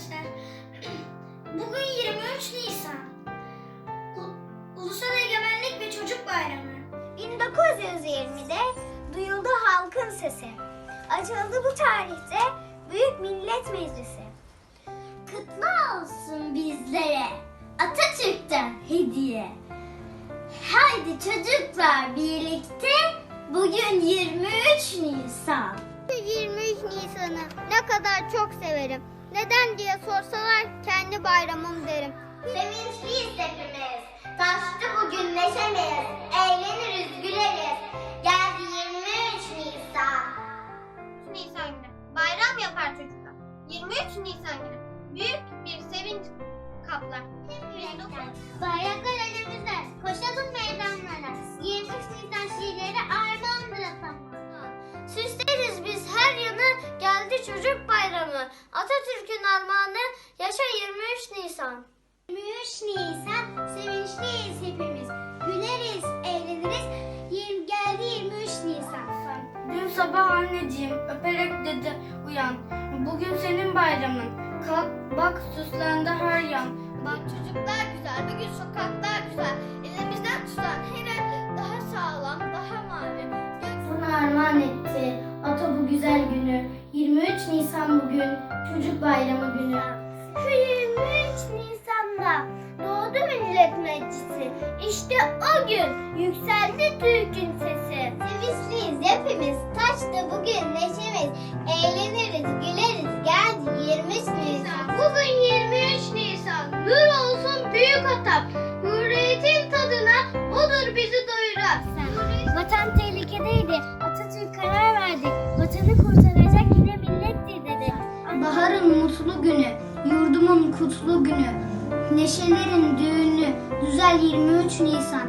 arkadaşlar. Bugün 23 Nisan. Ulusal Egemenlik ve Çocuk Bayramı. 1920'de duyuldu halkın sesi. Açıldı bu tarihte Büyük Millet Meclisi. Kutlu olsun bizlere Atatürk'ten hediye. Haydi çocuklar birlikte bugün 23 Nisan. 23 Nisan'ı ne kadar çok severim. Neden diye sorsalar kendi bayramım armağanı yaşa 23 Nisan. 23 Nisan sevinçliyiz hepimiz. Güleriz, eğleniriz. Yirmi- Geldi 23 Nisan. Dün sabah anneciğim öperek dedi uyan. Bugün senin bayramın. Kalk bak süslendi her yan. Bak çocuklar güzel, bugün sokaklar güzel. Güzel günü. 23 Nisan bugün. Çocuk bayramı günü. Şu 23 Nisan'da doğdu Millet Meclisi. İşte o gün yükseldi Türk'ün sesi. Sevinçliyiz hepimiz. Taştı bugün neşemiz. Eğleniriz, güleriz. Geldi 23 Nisan. Bugün 23 Nisan. Nur olsun büyük atam. Baharın mutlu günü. Yurdumun kutlu günü. Neşelerin düğünü. Güzel 23 Nisan.